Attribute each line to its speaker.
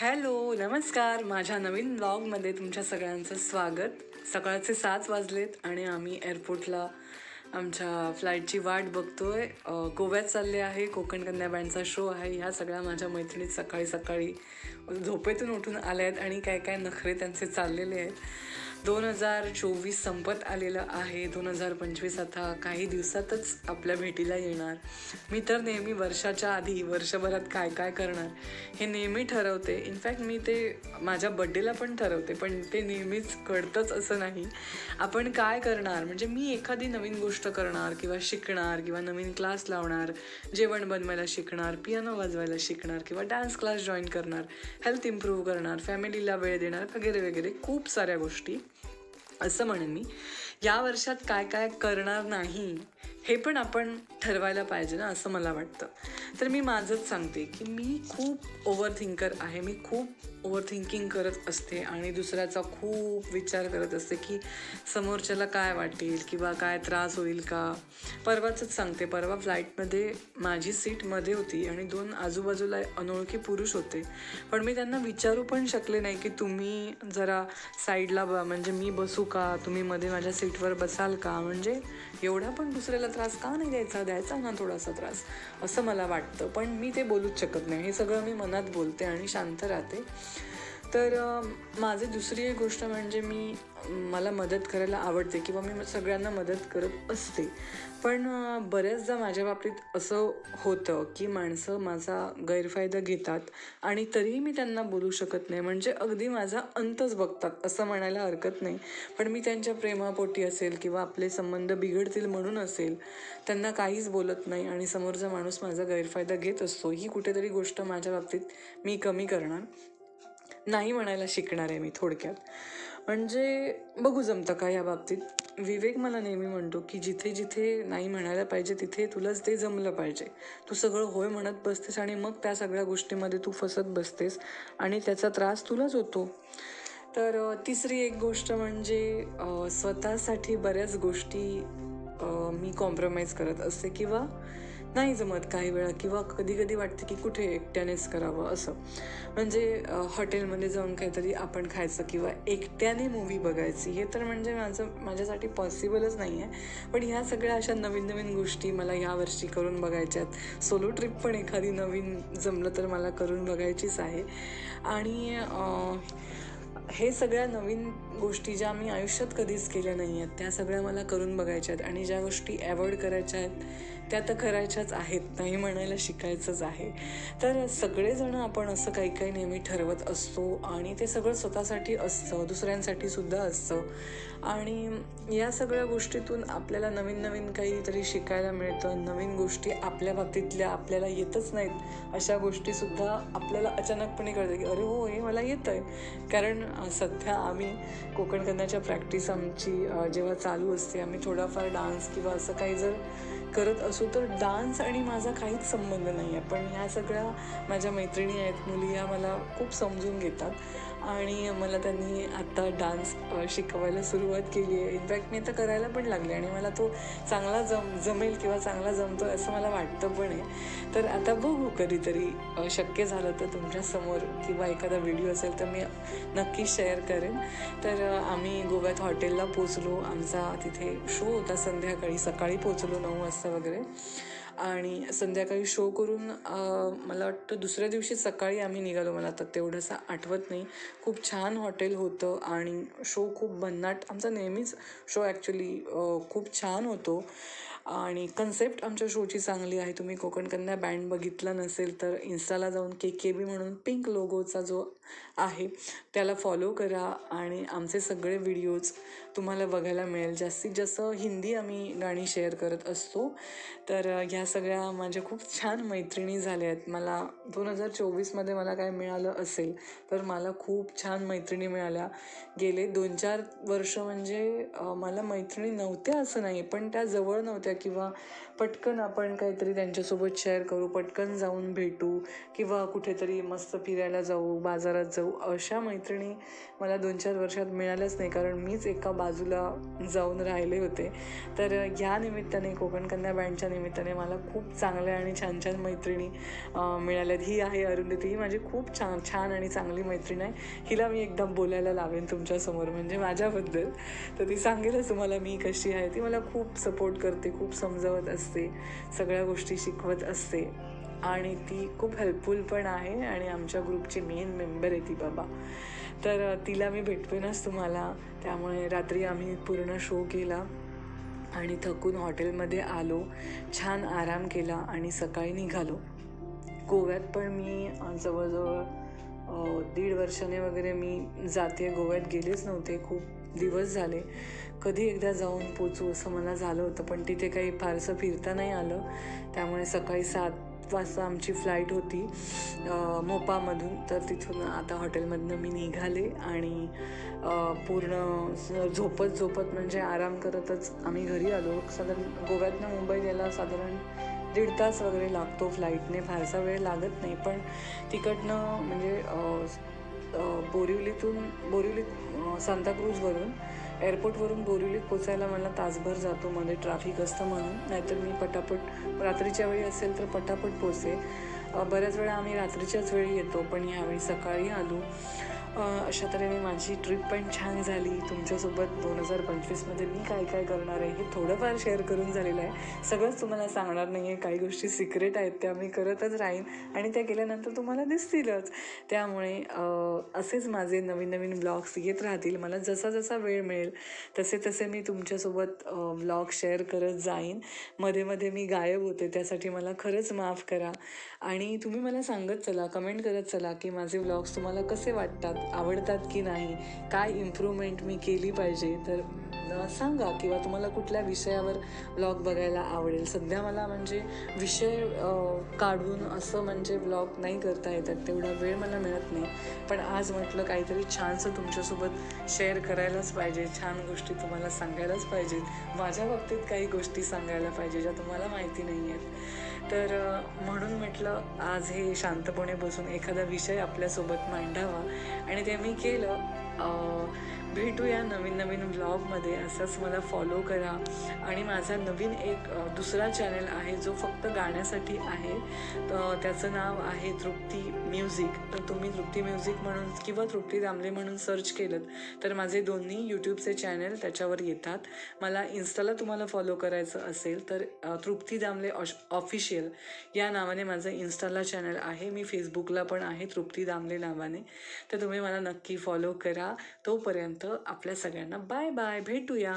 Speaker 1: Hello नमस्कार. माझ्या नवीन ब्लॉगमध्ये तुमच्या सगळ्यांचं स्वागत. सकाळचे सात वाजलेत आणि आम्ही एअरपोर्टला आमच्या फ्लाईटची वाट बघतोय. गोव्यात चालले आहे. कोकण कन्या बँडचा शो आहे. ह्या सगळ्या माझ्या मैत्रिणीत सकाळी सकाळी झोपेतून उठून आल्या आहेत आणि काय काय नखरे त्यांचे चाललेले आहेत. दोन हजार चोवीस संपत आलेलं आहे. दोन हजार पंचवीस आता काही दिवसातच आपल्या भेटीला येणार. मी तर नेहमी वर्षाच्या आधी वर्षभरात काय काय करणार हे नेहमी ठरवते. इनफॅक्ट मी ते माझ्या बड्डेला पण ठरवते पण ते नेहमीच कळतंच असं नाही. आपण काय करणार? म्हणजे मी एखादी नवीन गोष्ट करणार किंवा शिकणार किंवा नवीन क्लास लावणार जेवण बनवायला शिकणार पियानो वाजवायला शिकणार किंवा डान्स क्लास जॉईन करणार हेल्थ इम्प्रूव्ह करणार फॅमिलीला वेळ देणार वगैरे वगैरे खूप साऱ्या गोष्टी. असं म्हणेन मी. या वर्षात काय काय करणार नाही हे पण आपण ठरवायला पाहिजे ना असं मला वाटतं. तर मी माझंच सांगते की मी खूप ओव्हर थिंकर आहे मी खूप ओव्हर थिंकिंग करत असते आणि दुसऱ्याचा खूप विचार करत असते की समोरच्याला काय वाटेल किंवा काय त्रास होईल का. परवाचंच सांगते परवा फ्लाईटमध्ये माझी सीटमध्ये होती आणि दोन आजूबाजूला अनोळखी पुरुष होते. पण मी त्यांना विचारू पण शकले नाही की तुम्ही जरा साईडला ब म्हणजे मी बसू का? तुम्ही मध्ये माझ्या सीटवर बसाल का? म्हणजे एवढा पण दुसऱ्याला त्रास का नाही द्यायचा? द्यायचा ना थोडासा त्रास. असं मला वाटतं. पण मी ते बोलूच शकत नाही. हे सगळं मी मनात बोलते आणि शांत राहते. तर माझी दुसरी एक गोष्ट म्हणजे मी मला मदत करायला आवडते किंवा मी सगळ्यांना मदत करत असते. पण बऱ्याचदा माझ्या बाबतीत असं होतं की माणसं माझा गैरफायदा घेतात आणि तरीही मी त्यांना बोलू शकत नाही. म्हणजे अगदी माझा अंतच बघतात असं म्हणायला हरकत नाही. पण मी त्यांच्या प्रेमापोटी असेल किंवा आपले संबंध बिघडतील म्हणून असेल त्यांना काहीच बोलत नाही आणि समोरचा माणूस माझा गैरफायदा घेत असतो. ही कुठेतरी गोष्ट माझ्या बाबतीत मी कमी करणार. नाही म्हणायला शिकणार आहे मी थोडक्यात. म्हणजे बघू जमतं का या बाबतीत? विवेक मला नेहमी म्हणतो की जिथे जिथे नाही म्हणायला पाहिजे तिथे तुलाच ते जमलं पाहिजे. तू सगळं होय म्हणत बसतेस आणि मग त्या सगळ्या गोष्टीमध्ये तू फसत बसतेस आणि त्याचा त्रास तुलाच होतो. तर तिसरी एक गोष्ट म्हणजे स्वतःसाठी बऱ्याच गोष्टी मी कॉम्प्रोमाइज करत असते किंवा नाही जमत काही वेळा किंवा कधी कधी वाटते की कुठे एकट्यानेच करावं असं. म्हणजे हॉटेलमध्ये जाऊन काहीतरी आपण खायचं किंवा एकट्याने मूवी बघायची हे तर म्हणजे माझं माझ्यासाठी पॉसिबलच नाही आहे पण ह्या सगळ्या अशा नवीन नवीन गोष्टी मला ह्या वर्षी करून बघायच्यात सोलो ट्रिप पण एखादी नवीन जमलं तर मला करून बघायचीच आहे. आणि हे सगळ्या नवीन गोष्टी ज्या मी आयुष्यात कधीच केल्या नाही आहेत त्या सगळ्या मला करून बघायच्या आहेत. आणि ज्या गोष्टी अवॉइड करायच्या आहेत त्या तर करायच्याच आहेत नाही म्हणायला शिकायचंच आहे. तर सगळेजण आपण असं काही काही नेहमी ठरवत असतो आणि ते सगळं स्वतःसाठी असतं दुसऱ्यांसाठी सुद्धा असतं. आणि या सगळ्या गोष्टीतून आपल्याला नवीन नवीन काहीतरी शिकायला मिळतं नवीन गोष्टी आपल्या बाबतीतल्या आपल्याला येतच नाहीत अशा गोष्टीसुद्धा आपल्याला अचानकपणे कळतं की अरे हो हे मला येतं आहे कारण सध्या आम्ही कोकण कन्याच्या प्रॅक्टिस आमची जेव्हा चालू असते आम्ही थोडाफार डान्स किंवा असं काही जर करत असू तर डान्स आणि माझा काहीच संबंध नाही आहे पण ह्या सगळ्या माझ्या मैत्रिणी आहेत मुली या मला खूप समजून घेतात. आणि मला त्यांनी आत्ता डान्स शिकवायला सुरुवात केली आहे. इनफॅक्ट मी तर करायला पण लागले आणि मला तो चांगला जम जमेल किंवा चांगला जमतो असं मला वाटतं पण आहे. तर आता बघू कधीतरी शक्य झालं तर तुमच्यासमोर किंवा एखादा व्हिडिओ असेल तर मी नक्की शेअर करेन. तर आम्ही गोव्यात हॉटेलला पोचलो आमचा तिथे शो होता संध्याकाळी. सकाळी पोचलो नऊ वाजता वगैरे. आणि संध्याकाळी शो करून मला वाटतं दुसऱ्या दिवशी सकाळी आम्ही निघालो. मला आता तेवढंसं आठवत नाही. खूप छान हॉटेल होतं आणि शो खूप भन्नाट आमचा नेहमीच शो ॲक्च्युली खूप छान होतो. आणि कन्सेप्ट आमच्या शोची चांगली आहे. तुम्ही कोकण कन्या बँड बघितला नसेल तर इन्स्टाला जाऊन के के बी म्हणून पिंक लोगोचा जो आहे त्याला फॉलो करा. आणि आमचे सगळे व्हिडिओज तुम्हाला बघायला मिळेल. जास्तीत जास्त हिंदी आम्ही गाणी शेअर करत असतो. तर ह्या सगळ्या माझ्या खूप छान मैत्रिणी झाल्या आहेत. मला दोन हजार चोवीसमध्ये मला काय मिळालं असेल तर मला खूप छान मैत्रिणी मिळाल्या. गेले दोन चार वर्ष म्हणजे मला मैत्रिणी नव्हत्या असं नाही पण त्या जवळ नव्हत्या किंवा पटकन आपण काहीतरी त्यांच्यासोबत शेअर करू पटकन जाऊन भेटू किंवा कुठेतरी मस्त फिरायला जाऊ बाजारात जाऊ अशा मैत्रिणी मला दोन चार वर्षात मिळाल्याच नाही. कारण मीच एका बाजूला जाऊन राहिले होते. तर ह्या निमित्ताने कोकण कन्या बँडच्या निमित्ताने मला खूप चांगल्या आणि छान छान मैत्रिणी मिळाल्यात ही आहे अरुंधती. ही माझी खूप छान छान आणि चांगली मैत्रीण आहे. हिला मी एकदम बोलायला लावेन तुमच्यासमोर म्हणजे माझ्याबद्दल. तर ती सांगेलच तुम्हाला मी कशी आहे. ती मला खूप सपोर्ट करते खूप समजावत असते. सगळ्या गोष्टी शिकवत असते. आणि ती खूप हेल्पफुल पण आहे आणि आमच्या ग्रुपची मेन मेंबर आहे ती बाबा. तर तिला मी भेटवेनच तुम्हाला. त्यामुळे रात्री आम्ही पूर्ण शो केला आणि थकून हॉटेलमध्ये आलो. छान आराम केला आणि सकाळी निघालो. गोव्यात पण मी जवळजवळ दीड वर्षाने वगैरे मी जाते. गोव्यात गेलेच नव्हते. खूप दिवस झाले. कधी एकदा जाऊन पोचू असं मला झालं होतं पण तिथे काही फारसं फिरता नाही आलं. त्यामुळे सकाळी सात वाजता आमची फ्लाईट होती मोपामधून. तर तिथून आता हॉटेलमधनं मी निघाले आणि पूर्ण झोपत झोपत म्हणजे आराम करतच आम्ही घरी आलो. साधारण गोव्यातनं मुंबई यायला साधारण दीड तास वगैरे लागतो फ्लाईटने. फारसा वेळ लागत नाही पण तिकडनं म्हणजे बोरिवलीतून बोरिवली सांताक्रूजवरून एअरपोर्टवरून बोरिवलीत पोचायला मला तासभर जातो. मध्ये ट्रॅफिक असतं म्हणून. नाहीतर मी पटापट रात्रीच्या वेळी असेल तर पटापट पोचेल बऱ्याच वेळा आम्ही रात्रीच्याच वेळी येतो पण यावेळी सकाळी आलो. अशा तऱ्हेने माझी ट्रिप पण छान झाली. तुमच्यासोबत दोन हजार पंचवीसमध्ये मी काय काय करणार आहे हे थोडंफार शेअर करून झालेलं आहे. सगळंच तुम्हाला सांगणार नाही आहे काही गोष्टी सिक्रेट आहेत त्या मी करतच राहीन आणि त्या केल्यानंतर तुम्हाला दिसतीलच. त्यामुळे असेच माझे नवीन नवीन ब्लॉग्स येत राहतील. मला जसा जसा वेळ मिळेल तसे तसे मी तुमच्यासोबत ब्लॉग शेअर करत जाईन. मध्ये मध्ये मी गायब होते त्यासाठी मला खरंच माफ करा. आणि तुम्ही मला सांगत चला कमेंट करत चला की माझे व्लॉग्स तुम्हाला कसे वाटतात? आवडतात की नाही काय इम्प्रूव्हमेंट मी केली पाहिजे तर अ, सांगा किंवा तुम्हाला कुठल्या विषयावर ब्लॉग बघायला आवडेल? सध्या मला म्हणजे विषय काढून असं म्हणजे ब्लॉग नाही करता येतात तेवढा वेळ मला मिळत नाही. पण आज म्हटलं काहीतरी छानसं तुमच्यासोबत शेअर करायलाच पाहिजे छान गोष्टी तुम्हाला सांगायलाच पाहिजेत. माझ्या बाबतीत काही गोष्टी सांगायला पाहिजे ज्या तुम्हाला माहिती नाही आहेत. तर म्हणून म्हटलं आज हे शांतपणे बसून एखादा विषय आपल्यासोबत मांडावा. आणि ते मी केलं भेटूया नवीन नवीन ब्लॉगमध्ये असंच मला फॉलो करा. आणि माझा नवीन एक दुसरा चॅनल आहे जो फक्त गाण्यासाठी आहे. तर त्याचं नाव आहे तृप्ती म्युझिक तर तुम्ही तृप्ती म्युझिक म्हणून किंवा तृप्ती दामले म्हणून सर्च केलं तर माझे दोन्ही यूट्यूबचे चॅनल त्याच्यावर येतात. मला इन्स्टाला तुम्हाला फॉलो करायचं असेल तर तृप्ती दामले ऑफिशियल या नावाने माझं इन्स्टाला चॅनल आहे. मी फेसबुकला पण आहे तृप्ती दामले नावाने. तर तुम्ही मला नक्की फॉलो करा. तोपर्यंत तोपर्यंत आपल्या सगळ्यांना बाय बाय भेटूया.